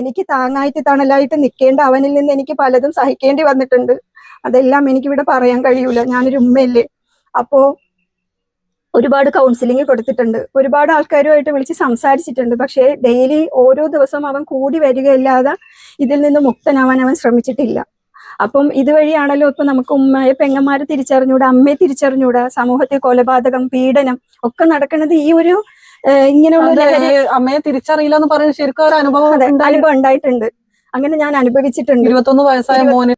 എനിക്ക് താങ്ങായിട്ട് തണലായിട്ട് നിൽക്കേണ്ട അവനിൽ നിന്ന് എനിക്ക് പലതും സഹിക്കേണ്ടി വന്നിട്ടുണ്ട്. അതെല്ലാം എനിക്കിവിടെ പറയാൻ കഴിയൂല. ഞാനൊരു ഉമ്മയല്ലേ. അപ്പോ ഒരുപാട് കൗൺസിലിംഗ് കൊടുത്തിട്ടുണ്ട്. ഒരുപാട് ആൾക്കാരുമായിട്ട് വിളിച്ച് സംസാരിച്ചിട്ടുണ്ട്. പക്ഷേ ഡെയിലി ഓരോ ദിവസവും അവൻ കൂടി വരികയല്ലാതെ ഇതിൽ നിന്ന് മുക്തനാവാൻ അവൻ ശ്രമിച്ചിട്ടില്ല. അപ്പം ഇതുവഴിയാണല്ലോ ഇപ്പൊ നമുക്ക് ഉമ്മയെ പെങ്ങന്മാരെ തിരിച്ചറിഞ്ഞൂടാ അമ്മയെ തിരിച്ചറിഞ്ഞൂടാ സമൂഹത്തെ കൊലപാതകം പീഡനം ഒക്കെ നടക്കുന്നത് ഈ ഒരു ഇങ്ങനെയുള്ള അമ്മയെ തിരിച്ചറിയില്ല എന്ന് പറയുന്നത് ശരിക്കും ഒരു അനുഭവം. അനുഭവം ഉണ്ടായിട്ടുണ്ട്. അങ്ങനെ ഞാൻ അനുഭവിച്ചിട്ടുണ്ട്. ഇരുപത്തൊന്ന് വയസ്സായ മോന്.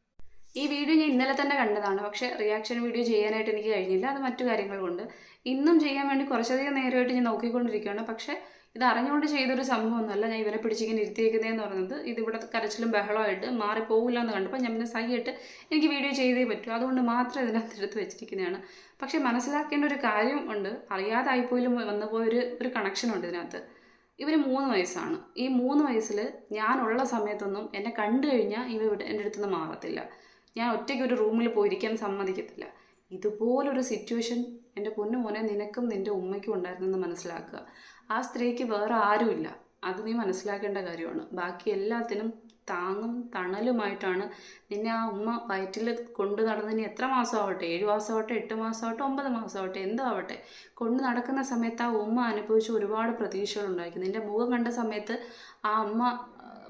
ഈ വീഡിയോ ഞാൻ ഇന്നലെ തന്നെ കണ്ടതാണ്. പക്ഷെ റിയാക്ഷൻ വീഡിയോ ചെയ്യാനായിട്ട് എനിക്ക് കഴിഞ്ഞില്ല. അത് മറ്റു കാര്യങ്ങൾ കൊണ്ട് ഇന്നും ചെയ്യാൻ വേണ്ടി കുറച്ചധികം നേരമായിട്ട് ഞാൻ നോക്കിക്കൊണ്ടിരിക്കുകയാണ്. പക്ഷെ ഇത് അറിഞ്ഞുകൊണ്ട് ചെയ്തൊരു സംഭവമൊന്നുമല്ല. ഞാൻ ഇവരെ പിടിച്ചിങ്ങനെ ഇരുത്തിയേക്കുന്നതെന്ന് പറയുന്നത് ഇതിവിടെ കരച്ചിലും ബഹളമായിട്ട് മാറിപ്പോകില്ല എന്ന് കണ്ടപ്പോൾ ഞാൻ പിന്നെ സഹിയായിട്ട് എനിക്ക് വീഡിയോ ചെയ്തേ പറ്റൂ. അതുകൊണ്ട് മാത്രം ഇതിനകത്ത് എടുത്ത് വെച്ചിരിക്കുന്നതാണ്. പക്ഷെ മനസ്സിലാക്കേണ്ട ഒരു കാര്യം ഉണ്ട്. അറിയാതായിപ്പോലും വന്നു പോയൊരു ഒരു കണക്ഷൻ ഉണ്ട് ഇതിനകത്ത്. ഇവർ മൂന്ന് വയസ്സാണ്. ഈ മൂന്ന് വയസ്സിൽ ഞാനുള്ള സമയത്തൊന്നും എന്നെ കണ്ടു കഴിഞ്ഞാൽ ഇവ എന്റെ അടുത്തുനിന്ന് മാറത്തില്ല. ഞാൻ ഒറ്റയ്ക്ക് ഒരു റൂമിൽ പോയിരിക്കാൻ സമ്മതിക്കത്തില്ല. ഇതുപോലൊരു സിറ്റുവേഷൻ എന്റെ പൊന്നു മോനെ നിനക്കും നിന്റെ ഉമ്മയ്ക്കും ഉണ്ടായിരുന്നെന്ന് മനസ്സിലാക്കുക. ആ സ്ത്രീക്ക് വേറെ ആരുമില്ല. അത് നീ മനസ്സിലാക്കേണ്ട കാര്യമാണ്. ബാക്കി എല്ലാത്തിനും താങ്ങും തണലുമായിട്ടാണ് നിന്നെ ആ ഉമ്മ വയറ്റിൽ കൊണ്ടു നടന്നതിന് എത്ര മാസമാവട്ടെ? ഏഴ് മാസമാവട്ടെ എട്ട് മാസമാവട്ടെ ഒമ്പത് മാസമാവട്ടെ എന്തോ ആവട്ടെ. കൊണ്ട് നടക്കുന്ന സമയത്ത് ആ ഉമ്മ അനുഭവിച്ച ഒരുപാട് പ്രതീക്ഷകൾ ഉണ്ടായിരിക്കും. നിന്റെ മുഖം കണ്ട സമയത്ത് ആ അമ്മ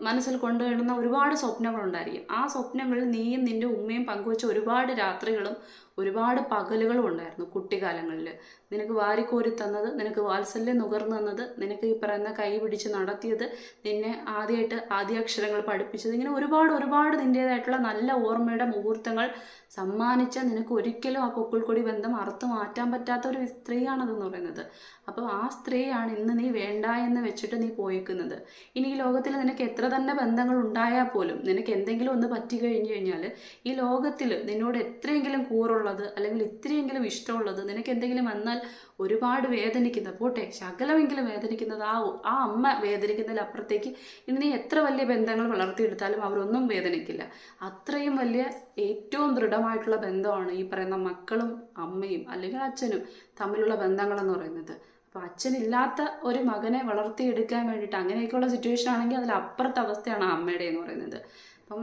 മനസ്സിൽ കൊണ്ടുവരുന്ന ഒരുപാട് സ്വപ്നങ്ങളുണ്ടായിരിക്കും. ആ സ്വപ്നങ്ങളിൽ നീയും നിന്റെ ഉമ്മയും പങ്കുവച്ച ഒരുപാട് രാത്രികളും ഒരുപാട് പകലുകളും ഉണ്ടായിരുന്നു കുട്ടിക്കാലങ്ങളിൽ നിനക്ക് വാരിക്കോരി തന്നത് നിനക്ക് വാത്സല്യം നുകർന്നു തന്നത് നിനക്ക് ഈ പറയുന്ന കൈ പിടിച്ച് നടത്തിയത് നിന്നെ ആദ്യമായിട്ട് ആദ്യാക്ഷരങ്ങൾ പഠിപ്പിച്ചത്. ഇങ്ങനെ ഒരുപാട് ഒരുപാട് നിന്റേതായിട്ടുള്ള നല്ല ഓർമ്മയുടെ മുഹൂർത്തങ്ങൾ സമ്മാനിച്ച നിനക്ക് ഒരിക്കലും ആ പൊക്കിൾക്കൊടി ബന്ധം അറുത്തു മാറ്റാൻ പറ്റാത്ത ഒരു സ്ത്രീയാണതെന്ന് പറയുന്നത്. അപ്പോൾ ആ സ്ത്രീയാണ് ഇന്ന് നീ വേണ്ട എന്ന് വെച്ചിട്ട് നീ പോയിക്കുന്നത്. ഇനി ഈ ലോകത്തിൽ നിനക്ക് എത്ര തന്നെ ബന്ധങ്ങൾ ഉണ്ടായാൽ പോലും നിനക്ക് എന്തെങ്കിലും ഒന്ന് പറ്റി കഴിഞ്ഞു കഴിഞ്ഞാൽ ഈ ലോകത്തിൽ നിന്നോട് എത്രയെങ്കിലും കൂറുള്ളത് അല്ലെങ്കിൽ ഇത്രയെങ്കിലും ഇഷ്ടമുള്ളത് നിനക്ക് എന്തെങ്കിലും വന്നാൽ ഒരുപാട് വേദനിക്കുന്ന പോട്ടെ ശകലമെങ്കിലും വേദനിക്കുന്നത് ആ ആ അമ്മ വേദനിക്കുന്നതിലപ്പുറത്തേക്ക് ഇനി നീ എത്ര വലിയ ബന്ധങ്ങൾ വളർത്തിയെടുത്താലും അവരൊന്നും വേദനിക്കില്ല. അത്രയും വലിയ ഏറ്റവും ദൃഢമായിട്ടുള്ള ബന്ധമാണ് ഈ പറയുന്ന മക്കളും അമ്മയും അല്ലെങ്കിൽ അച്ഛനും തമ്മിലുള്ള ബന്ധങ്ങളെന്ന് പറയുന്നത്. അപ്പോൾ അച്ഛനില്ലാത്ത ഒരു മകനെ വളർത്തിയെടുക്കാൻ വേണ്ടിയിട്ട് അങ്ങനെയൊക്കെയുള്ള സിറ്റുവേഷൻ ആണെങ്കിൽ അതിലപ്പുറത്തെ അവസ്ഥയാണ് അമ്മയുടെ എന്ന് പറയുന്നത്. അപ്പം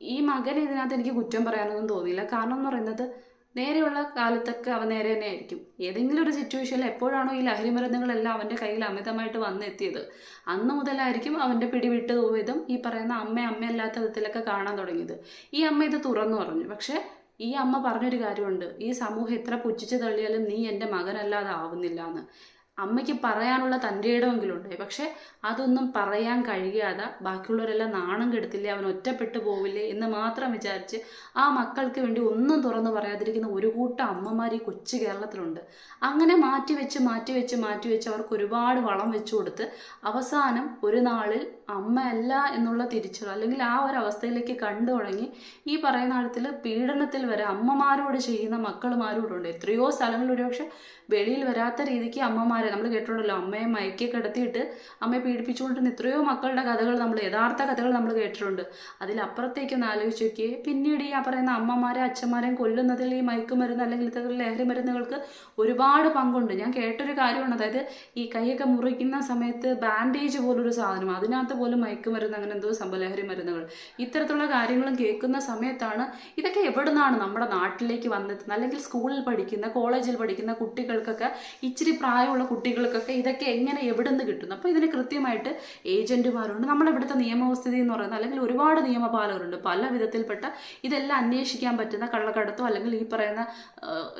ഈ മകൻ ഇതിനകത്ത് എനിക്ക് കുറ്റം പറയാനൊന്നും തോന്നിയില്ല. കാരണം എന്ന് പറയുന്നത് നേരെയുള്ള കാലത്തൊക്കെ അവൻ നേരെ തന്നെ ആയിരിക്കും. ഏതെങ്കിലും ഒരു സിറ്റുവേഷനിൽ എപ്പോഴാണോ ഈ ലഹരി മരുന്നുകളെല്ലാം അവന്റെ കയ്യിൽ അമിതമായിട്ട് വന്നെത്തിയത്. അന്ന് മുതലായിരിക്കും അവന്റെ പിടിവിട്ട് പോയതും ഈ പറയുന്ന അമ്മ അമ്മയല്ലാത്ത വിധത്തിലൊക്കെ കാണാൻ തുടങ്ങിയത്. ഈ അമ്മ ഇത് തുറന്നു പറഞ്ഞു. പക്ഷേ ഈ അമ്മ പറഞ്ഞൊരു കാര്യമുണ്ട്. ഈ സമൂഹം എത്ര പുച്ഛിച്ച് തള്ളിയാലും നീ എന്റെ മകനല്ലാതെ ആവുന്നില്ല എന്ന് അമ്മയ്ക്ക് പറയാനുള്ള തന്റെ ഇടമെങ്കിലും ഉണ്ട് പക്ഷെ അതൊന്നും പറയാൻ കഴിയാതെ ബാക്കിയുള്ളവരെല്ലാം നാണം കെടുത്തില്ലേ അവൻ ഒറ്റപ്പെട്ടു പോവില്ലേ എന്ന് മാത്രം വിചാരിച്ച് ആ മക്കൾക്ക് വേണ്ടി ഒന്നും തുറന്നു പറയാതിരിക്കുന്ന ഒരു കൂട്ടം അമ്മമാർ ഈ കൊച്ചു കേരളത്തിലുണ്ട്. അങ്ങനെ മാറ്റി വെച്ച് മാറ്റി വെച്ച് മാറ്റി വെച്ച് അവർക്ക് ഒരുപാട് വളം വെച്ചു കൊടുത്ത് അവസാനം ഒരു നാളിൽ അമ്മയല്ല എന്നുള്ള തിരിച്ചറിവ് അല്ലെങ്കിൽ ആ ഒരു അവസ്ഥയിലേക്ക് കണ്ടു തുടങ്ങി ഈ പറയുന്ന കാര്യത്തിൽ പീഡനത്തിൽ വരെ അമ്മമാരോട് ചെയ്യുന്ന മക്കളുമാരോടുണ്ട് എത്രയോ സ്ഥലങ്ങളിൽ ഒരുപക്ഷെ വെളിയിൽ വരാത്ത രീതിക്ക് അമ്മമാരെ നമ്മൾ കേട്ടിട്ടുണ്ടല്ലോ അമ്മയെ മയക്കി കിടത്തിയിട്ട് അമ്മയെ പീഡിപ്പിച്ചുകൊണ്ടിരുന്ന എത്രയോ മക്കളുടെ കഥകൾ നമ്മൾ യഥാർത്ഥ കഥകൾ നമ്മൾ കേട്ടിട്ടുണ്ട്. അതിലപ്പുറത്തേക്കൊന്ന് ആലോചിച്ച് നോക്കിയേ പിന്നീട് ഈ പറയുന്ന അമ്മമാരെ അച്ഛന്മാരെയും കൊല്ലുന്നതിൽ ഈ മയക്കുമരുന്ന് അല്ലെങ്കിൽ ഇത്തരത്തിലുള്ള ലഹരി മരുന്നുകൾക്ക് ഒരുപാട് പങ്കുണ്ട്. ഞാൻ കേട്ടൊരു കാര്യമാണ് അതായത് ഈ കൈയൊക്കെ മുറിക്കുന്ന സമയത്ത് ബാൻഡേജ് പോലൊരു സാധനം അതിനകത്ത് പോലും മയക്കുമരുന്ന് അങ്ങനെ എന്തോ സമ്പലഹരി ലഹരി മരുന്നുകൾ. ഇത്തരത്തിലുള്ള കാര്യങ്ങളും കേൾക്കുന്ന സമയത്താണ് ഇതൊക്കെ എവിടെ നിന്നാണ് നമ്മുടെ നാട്ടിലേക്ക് വന്നെത്തുന്നത്? അല്ലെങ്കിൽ സ്കൂളിൽ പഠിക്കുന്ന കോളേജിൽ പഠിക്കുന്ന കുട്ടികൾക്കൊക്കെ ഇച്ചിരി പ്രായമുള്ള കുട്ടികൾക്കൊക്കെ ഇതൊക്കെ എങ്ങനെ എവിടെ നിന്ന് കിട്ടുന്നു? അപ്പോൾ ഇതിന് കൃത്യമായിട്ട് ഏജന്റുമാരുണ്ട്. നമ്മുടെ ഇവിടുത്തെ നിയമവസ്ഥിതി എന്ന് പറയുന്നത് അല്ലെങ്കിൽ ഒരുപാട് നിയമപാലകരുണ്ട്. പല വിധത്തിൽപ്പെട്ട ഇതെല്ലാം അന്വേഷിക്കാൻ പറ്റുന്ന കള്ളക്കടത്തോ അല്ലെങ്കിൽ ഈ പറയുന്ന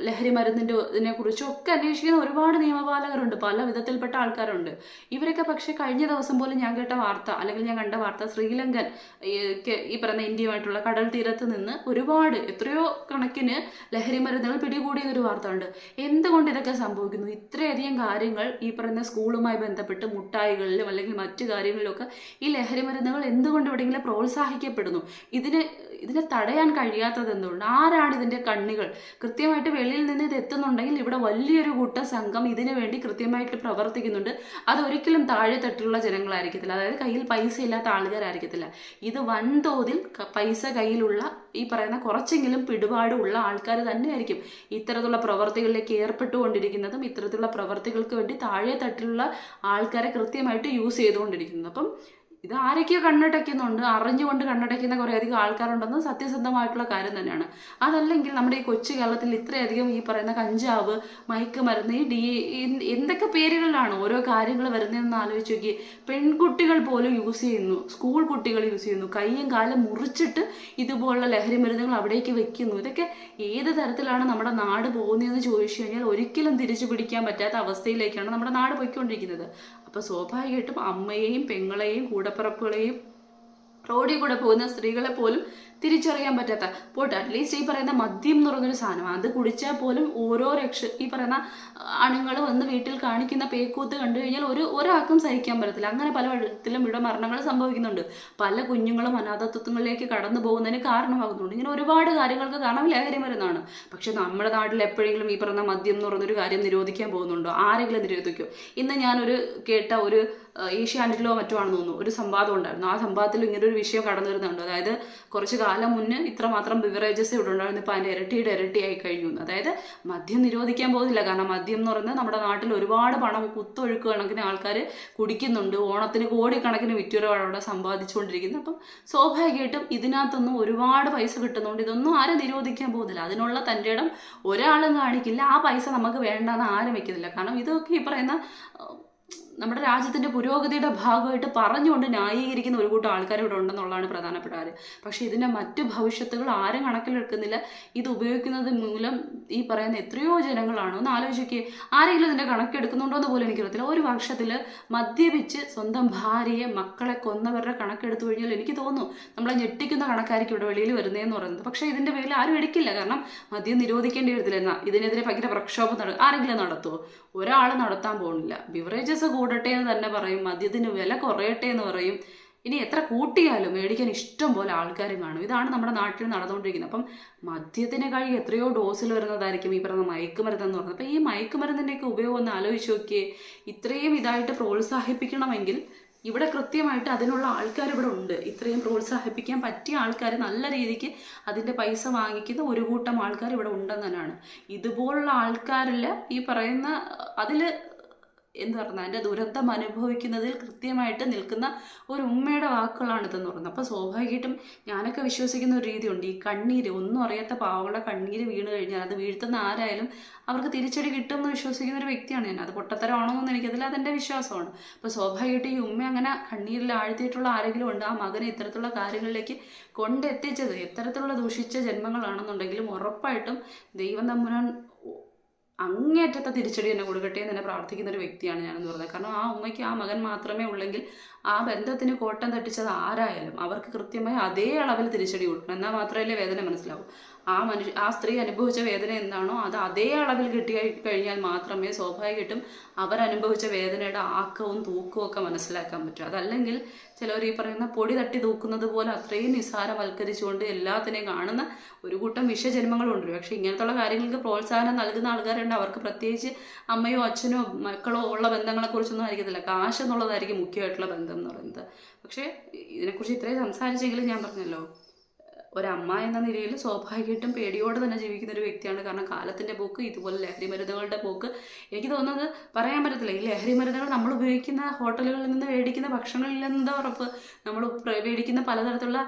ലഹരി മരുന്നിന്റെ ഇതിനെ ഒക്കെ അന്വേഷിക്കുന്ന ഒരുപാട് നിയമപാലകരുണ്ട്. പല വിധത്തിൽപ്പെട്ട ആൾക്കാരുണ്ട്. ഇവരൊക്കെ പക്ഷേ കഴിഞ്ഞ ദിവസം പോലും ഞാൻ കേട്ട വാർത്ത അല്ലെങ്കിൽ ഞാൻ കണ്ട വാർത്ത ശ്രീലങ്കൻ ഈ പറയുന്ന ഇന്ത്യയുമായിട്ടുള്ള കടൽ തീരത്ത് നിന്ന് ഒരുപാട് എത്രയോ കണക്കിന് ലഹരി മരുന്നുകൾ പിടികൂടിയ ഒരു വാർത്ത ഉണ്ട് എന്തുകൊണ്ട് ഇതൊക്കെ സംഭവിക്കുന്നു? ഇത്രയധികം കാര്യങ്ങൾ ഈ പറയുന്ന സ്കൂളുമായി ബന്ധപ്പെട്ട് മുട്ടായികളിലും അല്ലെങ്കിൽ മറ്റു കാര്യങ്ങളിലൊക്കെ ഈ ലഹരി മരുന്നുകൾ എന്തുകൊണ്ട് എവിടെയെങ്കിലും പ്രോത്സാഹിക്കപ്പെടുന്നു? ഇതിന് ഇതിനെ തടയാൻ കഴിയാത്തത് എന്തുകൊണ്ട്? ആരാണ് ഇതിന്റെ കണ്ണികൾ? കൃത്യമായിട്ട് വെളിയിൽ നിന്ന് ഇത് എത്തുന്നുണ്ടെങ്കിൽ ഇവിടെ വലിയൊരു കൂട്ട സംഘം ഇതിനു വേണ്ടി കൃത്യമായിട്ട് പ്രവർത്തിക്കുന്നുണ്ട്. അത് ഒരിക്കലും താഴെ തട്ടിലുള്ള ജനങ്ങളായിരിക്കത്തില്ല. അതായത് കയ്യിൽ പൈസ ഇല്ലാത്ത ആൾക്കാരായിരിക്കത്തില്ല ഇത് വൻതോതിൽ പൈസ കയ്യിലുള്ള ഈ പറയുന്ന കുറച്ചെങ്കിലും പിടിപാടുള്ള ആൾക്കാർ തന്നെയായിരിക്കും. ഇത്തരത്തിലുള്ള പ്രവർത്തികളിലേക്ക് ഏർപ്പെട്ടുകൊണ്ടിരിക്കുന്നതും ഇത്തരത്തിലുള്ള പ്രവർത്തികൾക്ക് വേണ്ടി താഴെ തട്ടിലുള്ള ആൾക്കാരെ കൃത്യമായിട്ട് യൂസ് ചെയ്തുകൊണ്ടിരിക്കുന്നത്. അപ്പം ഇത് ആരൊക്കെയോ കണ്ണടയ്ക്കുന്നുണ്ട് അറിഞ്ഞുകൊണ്ട് കണ്ണടയ്ക്കുന്ന കുറേയധികം ആൾക്കാരുണ്ടെന്ന് സത്യസന്ധമായിട്ടുള്ള കാര്യം തന്നെയാണ്. അതല്ലെങ്കിൽ നമ്മുടെ ഈ കൊച്ചു കേരളത്തിൽ ഇത്രയധികം ഈ പറയുന്ന കഞ്ചാവ് മയക്കുമരുന്ന് ഈ ഡി എന്തൊക്കെ പേരുകളിലാണ് ഓരോ കാര്യങ്ങൾ വരുന്നതെന്ന് ആലോചിച്ച് നോക്കി പെൺകുട്ടികൾ പോലും യൂസ് ചെയ്യുന്നു സ്കൂൾ കുട്ടികൾ യൂസ് ചെയ്യുന്നു. കൈയും കാലും മുറിച്ചിട്ട് ഇതുപോലുള്ള ലഹരി മരുന്നുകൾ അവിടേക്ക് വെക്കുന്നു. ഇതൊക്കെ ഏത് തരത്തിലാണ് നമ്മുടെ നാട് പോകുന്നതെന്ന് ചോദിച്ചു കഴിഞ്ഞാൽ ഒരിക്കലും തിരിച്ചു പിടിക്കാൻ പറ്റാത്ത അവസ്ഥയിലേക്കാണ് നമ്മുടെ നാട് പോയിക്കൊണ്ടിരിക്കുന്നത്. അപ്പോൾ സ്വാഭാവികമായിട്ടും അമ്മയെയും പെങ്ങളെയും കൂടപ്പിറപ്പുകളെയും റോഡിൽ കൂടെ പോകുന്ന സ്ത്രീകളെ പോലും തിരിച്ചറിയാൻ പറ്റാത്ത. പോട്ട് അറ്റ്ലീസ്റ്റ് ഈ പറയുന്ന മദ്യം എന്ന് പറയുന്നൊരു സാധനം. അത് കുടിച്ചാൽ പോലും ഓരോ രക്ഷ ഈ പറയുന്ന അണുങ്ങൾ വന്ന് വീട്ടിൽ കാണിക്കുന്ന പേക്കൂത്ത് കണ്ടു കഴിഞ്ഞാൽ ഒരു ഒരാൾക്കും സഹിക്കാൻ പറ്റത്തില്ല. അങ്ങനെ പല വിധത്തിലും ഇവിടെ മരണങ്ങൾ സംഭവിക്കുന്നുണ്ട്. പല കുഞ്ഞുങ്ങളും അനാഥത്വങ്ങളിലേക്ക് കടന്നു പോകുന്നതിന് കാരണമാകുന്നുണ്ട്. ഇങ്ങനെ ഒരുപാട് കാര്യങ്ങൾക്ക് കാരണം ലഹരി മരുന്നാണ്. പക്ഷെ നമ്മുടെ നാട്ടിൽ എപ്പോഴെങ്കിലും ഈ പറയുന്ന മദ്യം എന്ന് പറയുന്നൊരു കാര്യം നിരോധിക്കാൻ പോകുന്നുണ്ടോ? ആരെങ്കിലും നിരോധിക്കും? ഇന്ന് ഞാനൊരു കേട്ട ഒരു ഏഷ്യാനെറ്റിലോ മറ്റോ ആണെന്ന് തോന്നുന്നു. ഒരു സംവാദം ഉണ്ടായിരുന്നു. ആ സംവാദത്തിൽ ഇങ്ങനെ ഒരു വിഷയം കടന്നു വരുന്നുണ്ട്. അതായത് കുറച്ച് കാലം മുന്നേ ഇത്രമാത്രം ബിവറേജസ് ഇവിടെ ഉണ്ടായിരുന്നു. ഇപ്പോൾ അതിന്റെ ഇരട്ടിയുടെ ഇരട്ടിയായി കഴിഞ്ഞു. അതായത് മദ്യം നിരോധിക്കാൻ പോകുന്നില്ല കാരണം മദ്യം എന്ന് പറയുന്നത് നമ്മുടെ നാട്ടിൽ ഒരുപാട് പണം കുത്തൊഴുക്ക് കണക്കിന് ആൾക്കാർ കുടിക്കുന്നുണ്ട്. ഓണത്തിന് കോടിക്കണക്കിന് വിറ്റുരവാണ് അവിടെ സമ്പാദിച്ചുകൊണ്ടിരിക്കുന്നത് അപ്പം സ്വാഭാവികമായിട്ടും ഇതിനകത്തൊന്നും ഒരുപാട് പൈസ കിട്ടുന്നതുകൊണ്ട് ഇതൊന്നും ആരും നിരോധിക്കാൻ പോകുന്നില്ല അതിനുള്ള തന്റെ ഇടം ഒരാളും കാണിക്കില്ല. ആ പൈസ നമുക്ക് വേണ്ടെന്ന് ആരും വെക്കുന്നില്ല കാരണം ഇതൊക്കെ ഈ പറയുന്ന നമ്മുടെ രാജ്യത്തിന്റെ പുരോഗതിയുടെ ഭാഗമായിട്ട് പറഞ്ഞുകൊണ്ട് ന്യായീകരിക്കുന്ന ഒരു കൂട്ടം ആൾക്കാർ ഇവിടെ ഉണ്ടെന്നുള്ളതാണ് പ്രധാനപ്പെട്ട കാര്യം. പക്ഷേ ഇതിന്റെ മറ്റു ഭവിഷ്യത്തുകൾ ആരും കണക്കിലെടുക്കുന്നില്ല. ഇത് ഉപയോഗിക്കുന്നത് മൂലം ഈ പറയുന്ന എത്രയോ ജനങ്ങളാണ്. ഒന്ന് ആലോചിക്കുക ആരെങ്കിലും ഇതിന്റെ കണക്കെടുക്കുന്നുണ്ടോ എന്ന് പോലും എനിക്കറിയത്തില്ല. ഒരു വർഷത്തിൽ മദ്യപിച്ച് സ്വന്തം ഭാര്യയെ മക്കളെ കൊന്നവരുടെ കണക്കെടുത്തു കഴിഞ്ഞാൽ എനിക്ക് തോന്നുന്നു നമ്മളെ ഞെട്ടിക്കുന്ന കണക്കായിരിക്കും ഇവിടെ വെളിയിൽ വരുന്നതെന്ന് പറയുന്നത്. പക്ഷേ ഇതിന്റെ പേരിൽ ആരും എടുക്കില്ല. കാരണം മദ്യം നിരോധിക്കേണ്ടി വരത്തില്ല. എന്നാൽ ഇതിനെതിരെ ഭയങ്കര പ്രക്ഷോഭം നട ആരെങ്കിലും നടത്തുമോ ഒരാൾ നടത്താൻ പോകുന്നില്ല. ബിവറേജസ് കൂടട്ടെ എന്ന് തന്നെ പറയും മദ്യത്തിന് വില കുറയട്ടെ എന്ന് പറയും. ഇനി എത്ര കൂട്ടിയാലും മേടിക്കാൻ ഇഷ്ടം പോലെ ആൾക്കാരും കാണും. ഇതാണ് നമ്മുടെ നാട്ടിൽ നടന്നുകൊണ്ടിരിക്കുന്നത്. അപ്പം മദ്യത്തിന് കഴി എത്രയോ ഡോസിൽ വരുന്നതായിരിക്കും ഈ പറയുന്ന മയക്കുമരുന്ന് എന്ന് പറയുന്നത് അപ്പം ഈ മയക്കുമരുന്നിന്റെയൊക്കെ ഉപയോഗം ഒന്ന് ആലോചിച്ച് നോക്കിയേ ഇത്രയും ഇതായിട്ട് പ്രോത്സാഹിപ്പിക്കണമെങ്കിൽ ഇവിടെ കൃത്യമായിട്ട് അതിനുള്ള ആൾക്കാർ ഇവിടെ ഉണ്ട്. ഇത്രയും പ്രോത്സാഹിപ്പിക്കാൻ പറ്റിയ ആൾക്കാർ നല്ല രീതിക്ക് അതിന്റെ പൈസ വാങ്ങിക്കുന്ന ഒരു കൂട്ടം ആൾക്കാർ ഇവിടെ ഉണ്ടെന്ന് തന്നെയാണ്. ഇതുപോലുള്ള ആൾക്കാരിൽ ഈ പറയുന്ന അതിൽ എന്താ പറഞ്ഞാൽ അതിന്റെ ദുരന്തം അനുഭവിക്കുന്നതിൽ കൃത്യമായിട്ട് നിൽക്കുന്ന ഒരു ഉമ്മയുടെ വാക്കുകളാണ് ഇതെന്ന് പറയുന്നത്. അപ്പോൾ സ്വാഭാവികമായിട്ടും ഞാനൊക്കെ വിശ്വസിക്കുന്ന ഒരു രീതിയുണ്ട്. ഈ കണ്ണീര് ഒന്നും അറിയാത്ത പാവങ്ങളുടെ കണ്ണീര് വീണ് കഴിഞ്ഞാൽ അത് വീഴ്ത്തുന്ന ആരായാലും അവർക്ക് തിരിച്ചടി കിട്ടുമെന്ന് വിശ്വസിക്കുന്ന ഒരു വ്യക്തിയാണ് ഞാൻ. അത് പൊട്ടത്തരമാണോ എന്ന് എനിക്കതിൽ അതെന്റെ വിശ്വാസമാണ്. അപ്പോൾ സ്വാഭാവികമായിട്ടും ഈ ഉമ്മ അങ്ങനെ കണ്ണീരിൽ ആഴ്ത്തിയിട്ടുള്ള ആരെങ്കിലും ഉണ്ട്. ആ മകനെ ഇത്തരത്തിലുള്ള കാര്യങ്ങളിലേക്ക് കൊണ്ടെത്തിച്ചത് എത്തരത്തിലുള്ള ദൂഷിച്ച ജന്മങ്ങളാണെന്നുണ്ടെങ്കിലും ഉറപ്പായിട്ടും ദൈവം തമ്പുരാൻ അങ്ങേയറ്റത്തെ തിരിച്ചടി എന്നെ കൊടുക്കട്ടെ എന്ന് തന്നെ പ്രാർത്ഥിക്കുന്ന ഒരു വ്യക്തിയാണ് ഞാനെന്ന് പറഞ്ഞത്. കാരണം ആ ഉമ്മയ്ക്ക് ആ മകൻ മാത്രമേ ഉള്ളെങ്കിൽ ആ ബന്ധത്തിന് കോട്ടം തട്ടിച്ചത് ആരായാലും അവർക്ക് കൃത്യമായി അതേ അളവിൽ തിരിച്ചടി കൊടുക്കണം. എന്നാൽ മാത്രമല്ലേ വേദന മനസ്സിലാവൂ. ആ മനുഷ്യ ആ സ്ത്രീ അനുഭവിച്ച വേദന എന്താണോ അത് അതേ അളവിൽ കിട്ടി കഴിഞ്ഞാൽ മാത്രമേ സ്വാഭാവികമായിട്ടും അവരനുഭവിച്ച വേദനയുടെ ആക്കവും തൂക്കവും ഒക്കെ മനസ്സിലാക്കാൻ പറ്റൂ. അതല്ലെങ്കിൽ ചിലവർ ഈ പറയുന്ന പൊടി തട്ടി തൂക്കുന്നത് പോലെ അത്രയും നിസ്സാരവൽക്കരിച്ചുകൊണ്ട് എല്ലാത്തിനെയും കാണുന്ന ഒരു കൂട്ടം വിഷജന്മങ്ങളുണ്ട് പക്ഷെ ഇങ്ങനത്തുള്ള കാര്യങ്ങൾക്ക് പ്രോത്സാഹനം നൽകുന്ന ആൾക്കാരുണ്ട്. അവർക്ക് പ്രത്യേകിച്ച് അമ്മയോ അച്ഛനോ മക്കളോ ഉള്ള ബന്ധങ്ങളെക്കുറിച്ചൊന്നും ആയിരിക്കത്തില്ല. കാശ് എന്നുള്ളതായിരിക്കും മുഖ്യമായിട്ടുള്ള ബന്ധം എന്ന് പറയുന്നത്. പക്ഷേ ഇതിനെക്കുറിച്ച് ഇത്രയും സംസാരിച്ചെങ്കിലും ഞാൻ പറഞ്ഞല്ലോ. ഒരമ്മ എന്ന നിലയിൽ സ്വാഭാവികമായിട്ടും പേടിയോടെ തന്നെ ജീവിക്കുന്ന ഒരു വ്യക്തിയാണ്. കാരണം കാലത്തിന്റെ പോക്ക് ഇതുപോലെ ലഹരി മരുന്നുകളുടെ പോക്ക്. എനിക്ക് തോന്നുന്നത് പറയാൻ പറ്റത്തില്ല. ഈ ലഹരി മരുന്നുകൾ നമ്മൾ ഉപയോഗിക്കുന്ന ഹോട്ടലുകളിൽ നിന്ന് മേടിക്കുന്ന ഭക്ഷണങ്ങളിൽ നിന്ന് ഉറപ്പ് നമ്മൾ മേടിക്കുന്ന പലതരത്തിലുള്ള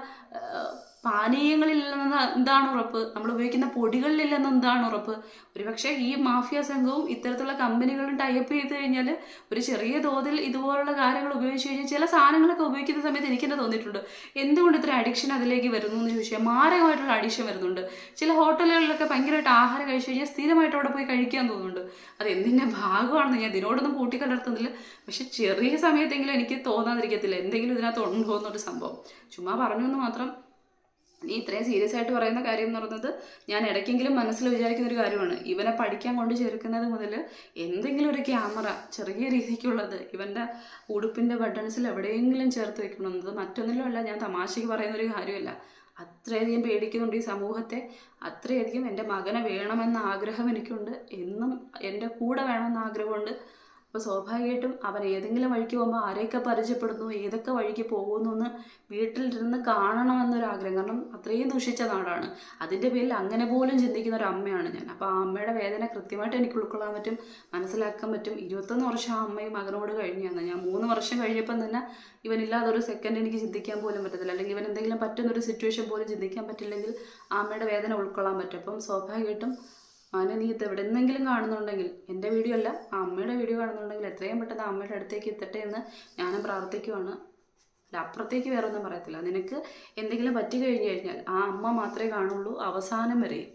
നിന്ന് എന്താണ് ഉറപ്പ്? നമ്മൾ ഉപയോഗിക്കുന്ന പൊടികളിൽ നിന്ന് എന്താണ് ഉറപ്പ്? ഒരുപക്ഷെ ഈ മാഫിയ സംഘവും ഇത്തരത്തിലുള്ള കമ്പനികളും ടൈപ്പ് ചെയ്ത് കഴിഞ്ഞാൽ ഒരു ചെറിയ തോതിൽ ഇതുപോലുള്ള കാര്യങ്ങൾ ഉപയോഗിച്ച് കഴിഞ്ഞാൽ ചില സാധനങ്ങളൊക്കെ ഉപയോഗിക്കുന്ന സമയത്ത് എനിക്ക് തന്നെ തോന്നിയിട്ടുണ്ട്. എന്തുകൊണ്ട് ഇത്ര അഡിക്ഷൻ അതിലേക്ക് വരുന്നു എന്ന് ചോദിച്ചാൽ മാരകമായിട്ടുള്ള അഡിക്ഷൻ വരുന്നുണ്ട്. ചില ഹോട്ടലുകളിലൊക്കെ ഭയങ്കരമായിട്ട് ആഹാരം കഴിച്ചു കഴിഞ്ഞാൽ സ്ഥിരമായിട്ട് അവിടെ പോയി കഴിക്കാൻ തോന്നുന്നുണ്ട്. അത് എന്തിന്റെ ഭാഗമാണെന്ന് ഞാൻ ഇതിനോടൊന്നും കൂട്ടിക്കലർത്തുന്നില്ല. പക്ഷെ ചെറിയ സമയത്തെങ്കിലും എനിക്ക് തോന്നാതിരിക്കത്തില്ല. എന്തെങ്കിലും ഇതിനകത്ത് ഉണ്ടോ എന്നൊരു സംഭവം. ചുമ്മാ പറഞ്ഞു എന്ന് മാത്രം നീ ഇത്രയും സീരിയസ് ആയിട്ട് പറയുന്ന കാര്യം എന്ന് പറയുന്നത് ഞാൻ ഇടയ്ക്കെങ്കിലും മനസ്സിൽ വിചാരിക്കുന്ന ഒരു കാര്യമാണ്. ഇവനെ പഠിക്കാൻ കൊണ്ട് ചേർക്കുന്നത് മുതൽ എന്തെങ്കിലും ഒരു ക്യാമറ ചെറിയ രീതിക്കുള്ളത് ഇവന്റെ ഉടുപ്പിന്റെ ബട്ടൺസിൽ എവിടെയെങ്കിലും ചേർത്ത് വെക്കണമെന്നത് മറ്റൊന്നിലും അല്ല ഞാൻ തമാശയ്ക്ക് പറയുന്ന ഒരു കാര്യമല്ല. അത്രയധികം പേടിക്കുന്നുണ്ട് ഈ സമൂഹത്തെ. അത്രയധികം എന്റെ മകനെ വേണമെന്ന ആഗ്രഹം എനിക്കുണ്ട്. എന്നും എന്റെ കൂടെ വേണമെന്ന ആഗ്രഹമുണ്ട്. അപ്പോൾ സ്വാഭാവികമായിട്ടും അവൻ ഏതെങ്കിലും വഴിക്ക് പോകുമ്പോൾ ആരെയൊക്കെ പരിചയപ്പെടുന്നു ഏതൊക്കെ വഴിക്ക് പോകുന്നു എന്ന് വീട്ടിലിരുന്ന് കാണണമെന്നൊരാഗ്രഹം. കാരണം അത്രയും ദൂഷിച്ച നാടാണ്. അതിന്റെ പേരിൽ അങ്ങനെ പോലും ചിന്തിക്കുന്ന ഒരു അമ്മയാണ് ഞാൻ. അപ്പോൾ ആ അമ്മയുടെ വേദന കൃത്യമായിട്ട് എനിക്ക് ഉൾക്കൊള്ളാൻ പറ്റും മനസ്സിലാക്കാൻ പറ്റും. ഇരുപത്തൊന്ന് വർഷം ആ അമ്മയും മകനോട് കഴിഞ്ഞാണ് ഞാൻ മൂന്ന് വർഷം കഴിഞ്ഞപ്പം തന്നെ ഇവനില്ലാതെ ഒരു സെക്കൻഡ് എനിക്ക് ചിന്തിക്കാൻ പോലും പറ്റത്തില്ല. അല്ലെങ്കിൽ ഇവൻ എന്തെങ്കിലും പറ്റുന്നൊരു സിറ്റുവേഷൻ പോലും ചിന്തിക്കാൻ പറ്റില്ലെങ്കിൽ ആ അമ്മയുടെ വേദന ഉൾക്കൊള്ളാൻ പറ്റും. അപ്പം സ്വാഭാവികമായിട്ടും അവനെ നീ ഇത് എവിടെ നിന്നെങ്കിലും കാണുന്നുണ്ടെങ്കിൽ എന്റെ വീഡിയോ അല്ല ആ അമ്മയുടെ വീഡിയോ കാണുന്നുണ്ടെങ്കിൽ എത്രയും പെട്ടെന്ന് അമ്മയുടെ അടുത്തേക്ക് എത്തട്ടെ എന്ന് ഞാനും പ്രാർത്ഥിക്കുവാണ്. അല്ല അപ്പുറത്തേക്ക് വേറെ ഒന്നും പറയത്തില്ല. നിനക്ക് എന്തെങ്കിലും പറ്റി കഴിഞ്ഞു കഴിഞ്ഞാൽ ആ അമ്മ മാത്രമേ കാണുള്ളൂ അവസാനം വരെയും